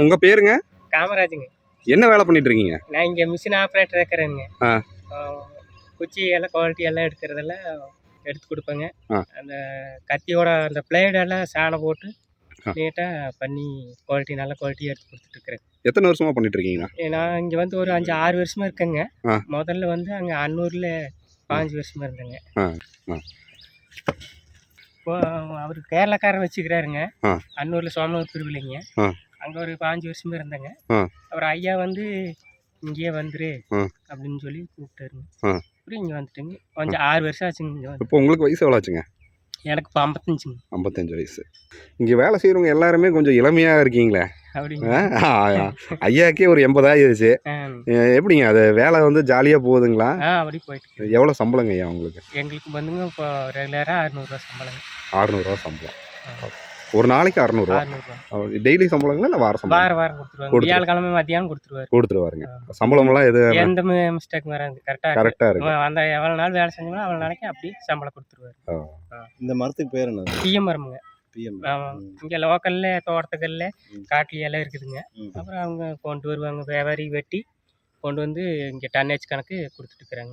உங்க பேருங்க காமராஜுங்க என்ன வேலை பண்ணிட்டு இருக்கீங்க நான் இங்கே மிஷின் ஆப்ரேட்டர் இருக்கிறேங்க. குச்சி எல்லாம் குவாலிட்டி எல்லாம் எடுக்கிறதெல்லாம் எடுத்து கொடுப்பேங்க. அந்த கத்தியோட அந்த பிளேடெல்லாம் சாணை போட்டு. நீட்டாக பண்ணி குவாலிட்டி நல்ல குவாலிட்டி எடுத்து கொடுத்துட்ருக்குறேன் எத்தனை வருஷமா பண்ணிட்டு இருக்கீங்கண்ணா நான் இங்கே வந்து ஒரு அஞ்சு ஆறு வருஷமா இருக்கேங்க. முதல்ல வந்து அங்கே அன்னூரில் பாஞ்சு வருஷமா இருந்தேங்க. இப்போ அவர் கேரளாக்காரர் வச்சுக்கிறாருங்க. அன்னூரில் சோமனூர் திருவிழைங்க. அங்கே ஒரு பாஞ்சு வருஷமா இருந்தேங்க. அவர் ஐயா வந்து இங்கேயே வந்துரு. அப்படின்னு சொல்லி கூப்பிட்டாருங்க. அப்படி இங்கே வந்துட்டுங்க. கொஞ்சம் ஆறு வருஷம் ஆச்சுங்க இங்கே இப்போ உங்களுக்கு வயசு எவ்வளோ ஆச்சுங்க? எனக்கு இப்போ ஐம்பத்தஞ்சுங்க. ஐம்பத்தஞ்சு வயசு. இங்கே வேலை செய்கிறவங்க எல்லாருமே கொஞ்சம் இளமையாக இருக்கீங்களே. ஆ, ஐயாக்கே ஒரு எண்பதாயிருச்சு. எப்படிங்க? அது வேலை வந்து ஜாலியாக போகுதுங்களா? அப்படி போயிட்டு எவ்வளோ சம்பளங்க ஐயா உங்களுக்கு? எங்களுக்கு வந்துங்க இப்போ ரெகுலராக அறுநூறுவா சம்பளங்க. அறநூறுவா சம்பளம். ஒரு நாளைக்கு அறுநூறுவா. டெய்லி சம்பளங்களா இல்லை வார சம்பளம்? வாரம் வாரம் கொடுத்துருவாங்க. கொடுத்துரு- வியாழக்கிழமை மத்தியானம் கொடுத்துருவாரு. கொடுத்துருவாருங்க. சம்பளமெல்லாம் எது எந்த மிஸ்டேக் வராது. கரெக்டாக கரெக்டாக இருக்கு. அந்த எவ்வளோ நாள் வேலை செஞ்சோம்னா அவ்வளோ நாளைக்கு அப்படியே சம்பளம் கொடுத்துருவாரு. இந்த மரத்துக்கு பேர் என்ன பிஎம் மரமுங்க. இங்கே லோக்கல்ல தோட்டத்துக்கல்ல ம். காட்டுல எல்லாம் இருக்குதுங்க. அப்புறம் அவங்க கொண்டு வருவாங்க வியாபாரி வெட்டி கொண்டு வந்து இங்கே டன்னேஜ் கணக்கு கொடுத்துட்டு இருக்கிறாங்க.